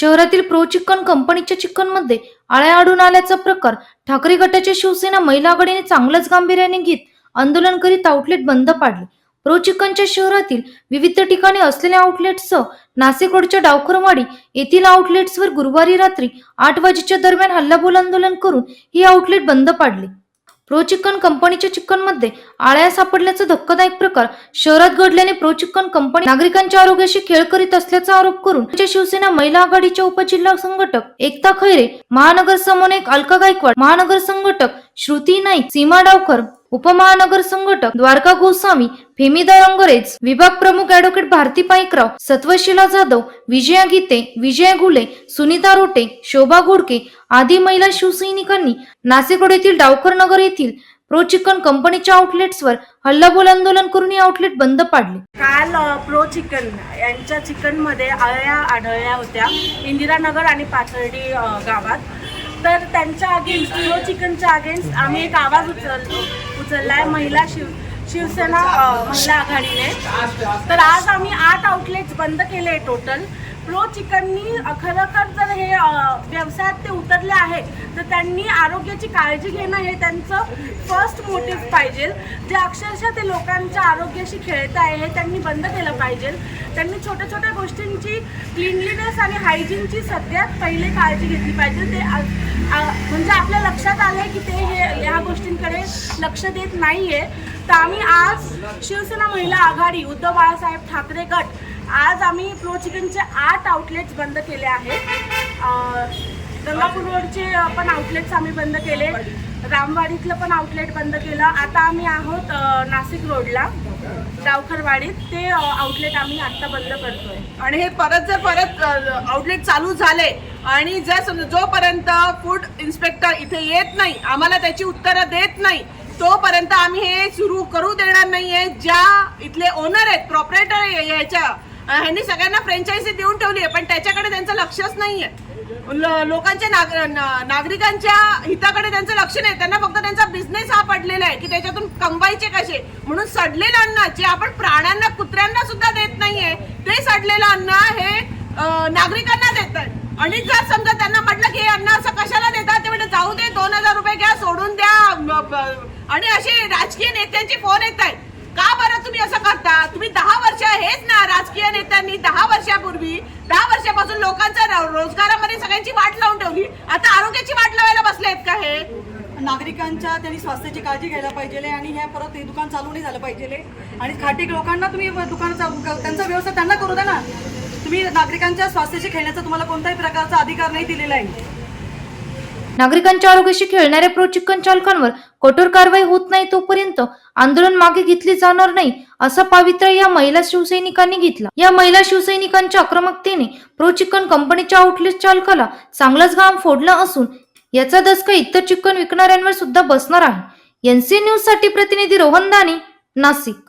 शहरातील pro chicken कंपनीच्या चिकनमध्ये आळ्या आढळून आल्याचा प्रकार ठाकरे गटाच्या शिवसेना महिला आघाडीने चांगलंच गांभीर्याने घेत आंदोलन करीत आउटलेट बंद पाडले. प्रो चिकनच्या शहरातील विविध ठिकाणी असलेल्या आउटलेट्ससह नाशिक रोडच्या डावखरवाडी येथील आउटलेट्सवर गुरुवारी रात्री आठ वाजेच्या दरम्यान हल्लाबोल आंदोलन करून ही आउटलेट बंद पाडली. प्रो चिकन कंपनीच्या चिकनमध्ये आळ्या सापडल्याचा धक्कादायक प्रकार. शहरात घडल्याने प्रो चिकन कंपनी नागरिकांच्या आरोग्याशी खेळ करीत असल्याचा आरोप करून त्यांच्या शिवसेना महिला आघाडीच्या उपजिल्हा संघटक एकता खैरे महानगर समन्वयक अलका गायकवाड महानगर संघटक श्रुती नाईक सीमा डावकर उपमहानगर संघटक द्वारका गोस्वामी फेमिदार अंगरेज विभाग प्रमुख ऍडव्होकेट भारती पाईकराव सत्वशिला जाधव विजया गीते विजया घुले सुनीता रोटे शोभा घोडके आदी महिला शिवसैनिकांनी नाशिक येथील डावकर नगर येथील प्रो चिकन कंपनीच्या आउटलेट्सवर हल्लाबोल आंदोलन करून ही आउटलेट बंद पाडले. काल अ, प्रो चिकन यांच्या चिकनमध्ये अळ्या आढळल्या होत्या. इंदिरानगर आणि पाथर्डी अ, गावात. तर त्यांच्या अगेन्स्ट प्रो चिकनच्या अगेन्स्ट आम्ही एक आवाज उचल उचललाय. महिला शिव शिवसेना महिला आघाडीने. तर आज आम्ही आठ आउटलेट्स बंद केले टोटल प्रो चिकननी खरोखर जर हे व्यवसायात ते उतरले आहेत तर त्यांनी आरोग्याची काळजी घेणं हे त्यांचं फर्स्ट मोटिव्ह पाहिजे. जे अक्षरशः ते लोकांच्या आरोग्याशी खेळत आहे हे त्यांनी बंद केलं पाहिजे. त्यांनी छोट्या छोट्या गोष्टींची क्लिनलीनेस आणि हायजीनची सगळ्यात पहिले काळजी घेतली पाहिजे. ते म्हणजे आपल्या लक्षात आलं की ते हे ह्या गोष्टींकडे लक्ष देत नाही आहे तर आम्ही आज शिवसेना महिला आघाडी उद्धव बाळासाहेब ठाकरे गट आज आम्ही प्रो चिकनचे आठ आउटलेट्स बंद केले आहेत. अं, गंगापूर रोडचे पण आउटलेट्स आम्ही बंद केले. रामवाडीतलं पण आउटलेट बंद केलं. आता आम्ही आहोत नाशिक रोडला डावखरवाडीत. ते आउटलेट आम्ही आत्ता बंद करतोय. आणि हे परत जर परत आउटलेट चालू झाले आणि जर समजा जोपर्यंत फूड इन्स्पेक्टर इथे येत नाही आम्हाला त्याची उत्तरं देत नाही तोपर्यंत आम्ही हे सुरू करू देणार नाहीये. ज्या इथले ओनर आहेत प्रॉपरेटर याच्या ह्यांनी सगळ्यांना फ्रँचायझी देऊन ठेवली आहे पण त्याच्याकडे त्यांचं लक्षच नाहीये. ल- लोकांच्या नाग ना- नागरिकांच्या हिताकडे त्यांचं लक्ष नाही. त्यांना फक्त त्यांचा बिझनेस हा पडलेला आहे की त्याच्यातून कमवायचे कसे? म्हणून सडलेलं अन्न जे आपण प्राण्यांना कुत्र्यांना सुद्धा देत नाहीये ते सडलेलं अन्न हे नागरिकांना देत आणि जर समजा त्यांना म्हटलं की हे अन्न असं कशाला देतात ते म्हणजे जाऊ दे दोन हजार रुपये घ्या सोडून द्या. आणि असे राजकीय नेत्यांचे फोन येत आहेत का बरं तुम्ही असं करता तुम्ही दहा वर्ष हेच ना राजकीय नेत्यांनी दहा वर्षापूर्वी दहा वर्षापासून लोकांचा रोजगारामध्ये सगळ्यांची वाट लावून ठेवली. आता आरोग्याची वाट लावायला बसले आहेत का हे? नागरिकांच्या त्यांनी स्वास्थ्याची काळजी घ्यायला पाहिजे आणि हे परत हे दुकान चालू नाही झालं पाहिजे आणि खाटीक लोकांना तुम्ही दुकान त्यांचा व्यवसाय त्यांना करू द्या ना. तुम्ही नागरिकांच्या स्वास्थ्याशी खेळण्याचा तुम्हाला कोणत्याही प्रकारचा अधिकार नाही दिलेला आहे. नागरिकांच्या आरोग्याशी खेळणाऱ्या प्रो चिकन चालकांवर कठोर कारवाई होत नाही तोपर्यंत आंदोलन मागे घेतले जाणार नाही असा पावित्र्य या महिला शिवसैनिकांनी घेतला. या महिला शिवसैनिकांच्या आक्रमकतेने प्रो चिकन कंपनीच्या आउटलेट चालकाला चांगलाच घाम फोडला असून याचा दसका इतर चिकन विकणाऱ्यांवर सुद्धा बसणार आहे. एनसी न्यूजसाठी प्रतिनिधी रोहन दानी नाशिक.